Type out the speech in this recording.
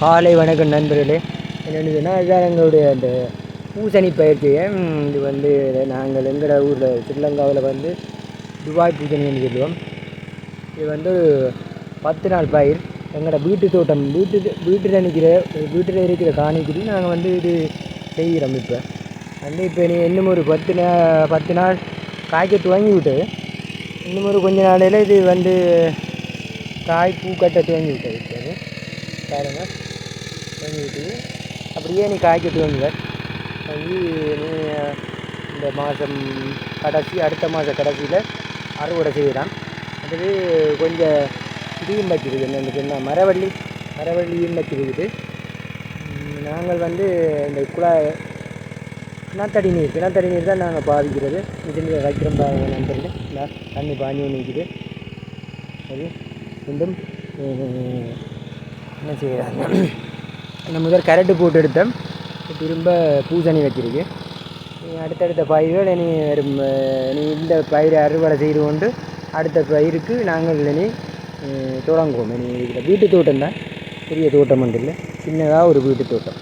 காலை வணக்கம் நண்பர்களே. என்னென்னு இதுதான் எங்களுடைய அந்த பூசணி பயிற்சியை இது வந்து நாங்கள் எங்களோட ஊரில் ஸ்ரீலங்காவில் வந்து துபாய் பூசணின்னு சொல்லுவோம். இது வந்து பத்து நாள் பயிர். எங்களோட வீட்டு தோட்டம் வீட்டு வீட்டில் நிற்கிற வீட்டில் இருக்கிற காணிக்குடி நாங்கள் வந்து இது செய்கிறோம் இப்போ. வந்து இப்போ நீ இன்னும் ஒரு பத்து நா பத்து நாள் காய்க்க துவங்கி விட்டு இன்னும் ஒரு கொஞ்ச நாளையில் இது வந்து காய் பூ கட்ட துவங்கி விட்டது பாருங்கள் பாருங்க அப்படியே நீ காய்க்கிட்டு துவங்குவர் வந்து நீ இந்த மாதம் கடைசி அடுத்த மாத கடைசியில் அறுவடை செய்யலாம். அது கொஞ்சம் இதையும் வச்சிருக்கு என்னென்னு சொன்னால் மரவள்ளி மரவள்ளியும் வச்சிருக்குது நாங்கள் வந்து இந்த குழாய் கிணத்தடி நீர் கிணத்தடி நீர் தான் நாங்கள் பாதிக்கிறது இதில் வைக்கிறோம் பாருங்க நண்பர்களே இந்த தண்ணி பாஞ்சு நிற்குது அது மீண்டும் என்ன செய்கிறாங்க இந்த முதல் கரட்டு போட்டு எடுத்தோம். திரும்ப பூசணி வச்சிருக்கு. அடுத்தடுத்த பயிர்கள் இனி வரும் இனி இந்த பயிரை அறுவடை செய்து கொண்டு அடுத்த பயிருக்கு நாங்கள் இனி தொடங்குவோம். இனி இதில் வீட்டு தோட்டம் தான். பெரிய தோட்டம் ஒன்றும் இல்லை. சின்னதாக ஒரு வீட்டு தோட்டம்.